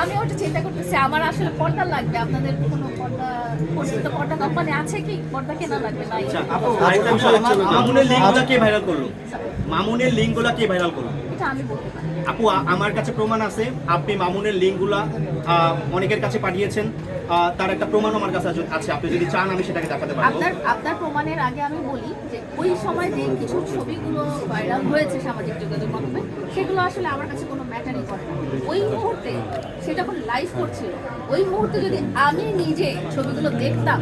আমি ওটা চিন্তা করতেছি আমার আসলে পর্দা লাগবে আপনাদের কোনো পর্দা পরিচিত পর্দা কোম্পানি আছে কি? পর্দা কেনা লাগবে আচ্ছা আপু মামুনের লিঙ্কগুলো কে ভাইরাল করল? মামুনের লিঙ্কগুলো কে ভাইরাল করল? এটা আমি বলতে পারি আপু আমার কাছে প্রমাণ আছে। আপনি মামুনের লিঙ্কগুলা অনেকের কাছে পাঠিয়েছেন। তার একটা প্রমাণ আমার কাছে আছে- আছে। আপনি যদি চান আমি সেটাকে দেখাতে পারব। আপনার আপনার প্রমাণের আগে আমি বলি যে ওই সময় যে কিছু ছবিগুলো ভাইরাল হয়েছে সামাজিক যোগাযোগ মাধ্যমে সেগুলো আসলে আমার কাছে কোনো ম্যাটারই করে না। ওই মুহূর্তে সে যখন লাইভ করছিল ওই মুহূর্তে যদি আমি নিজে ছবিগুলো দেখতাম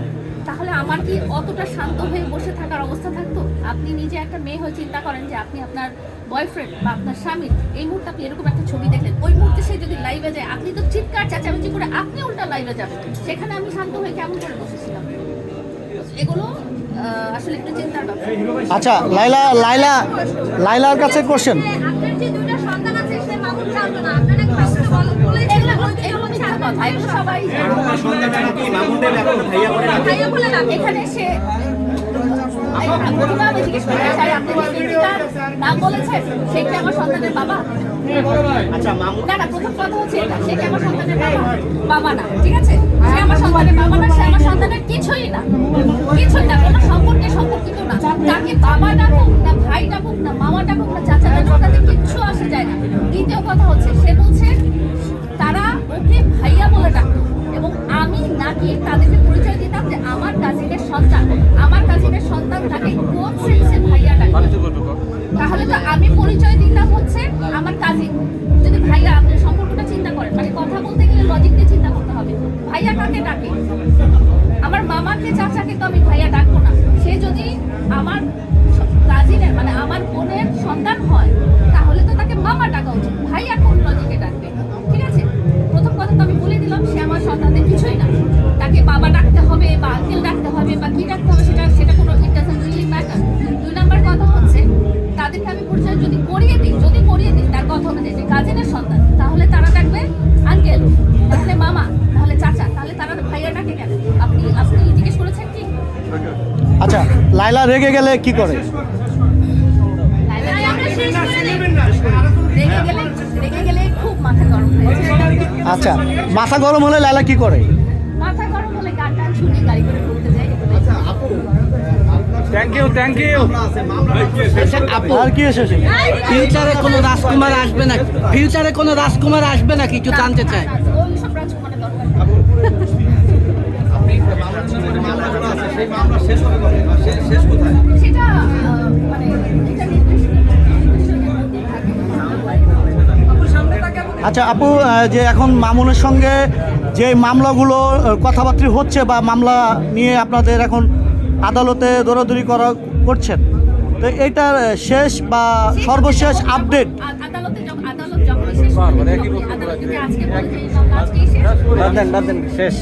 তাহলে আমার কি অতটা শান্ত হয়ে বসে থাকার অবস্থা থাকতো? আপনি নিজে একটা মেয়ে হয়ে চিন্তা করেন যে আপনি আপনার বয়ফ্রেন্ড বা আপনার স্বামী, এই মুহূর্তে আপনি এরকম একটা ছবি দেখলেন। ওই মুহূর্তে সে যদি লাইভে যায়, আপনি তো চিৎকার, চেঁচামেচি করে আপনি উল্টা লাইভে যাবেন। সেখানে আমি শান্ত হয়ে কেমন করে বসেছিলাম? এগুলো আসলে একটু চিন্তার ব্যাপার। আচ্ছা লাইলা লাইলা, লাইলার কাছে কোশ্চেন কথা এগুলো সবাই জানে। আপনার সন্তানরা কি মামুনের এখন ভাইয়া করে রাখে? ভাইয়া বলে না এখানে সে আমি জিজ্ঞেস করতে চাই আপনি নাম বলেছেন সে কি আমার সন্তানের বাবা? আচ্ছা না না প্রথম কথা হচ্ছে এটা সে কি আমার সন্তানের বাবা? বাবা না ঠিক আছে? সে আমার সন্তানের সন্তান। আমার কাজিনের সন্তান তাকে কোন সেন্সে ভাইয়া তাহলে তো আমি পরিচয় দিতাম হচ্ছে আমার কাজিন যদি ভাইয়া আপনি সম্পর্কটা চিন্তা করেন মানে কথা বলতে গেলে লজিক দিয়ে চিন্তা করতে হবে। ভাইয়া কাকে ডাকে? আমার মামাকে চাচাকে তো আমি ভাইয়া ডাকবো না। সে যদি আমার কাজিনের মানে আমার বোনের সন্তান হয় তাহলে তো তাকে মামা ডাকা উচিত। ভাইয়া কোন লজিকে ডাকবে? ঠিক আছে? প্রথম কথা তো আমি বলে দিলাম সে আমার সন্তানদের কিছুই না। তাকে বাবা ডাকতে হবে বা আঙ্কেল ডাকতে হবে বা কি ডাকতে হবে সেটা সেটা কোনো ইট ডাজন্ট রিয়েলি ম্যাটার দুই নাম্বার কথা হচ্ছে তাদেরকে আমি পরিচয় যদি করিয়ে দিই যদি করিয়ে দিই তার কথা অনুযায়ী যে কাজিনের সন্তান তাহলে তারা ডাকবে আঙ্কেল তাহলে মামা তাহলে চাচা তাহলে তারা ভাইয়া ডাকে কেন? আপনি আপনি জিজ্ঞেস করেছেন কি? আচ্ছা লাইলা রেগে গেলে কি করে? আচ্ছা মাথা গরম হলে লাইলা কি করে? গাড়ি করে ঘুরতে যাই থ্যাংক ইউ থ্যাংক ইউ আচ্ছা আপু। আর কি এসেছে ফিউচারে কোনো রাজকুমার আসবে না ফিউচারে কোনো রাজকুমার আসবে না কিছু জানতে চাই। ওই সব রাজকুমারের দরকার নেই। সেটা মানে। আচ্ছা আপু যে এখন মামুনের সঙ্গে যে মামলাগুলো কথাবার্তা হচ্ছে বা মামলা নিয়ে আপনাদের এখন আদালতে দৌড়াদৌড়ি করা করছেন তো এইটার শেষ বা সর্বশেষ আপডেট? শেষ।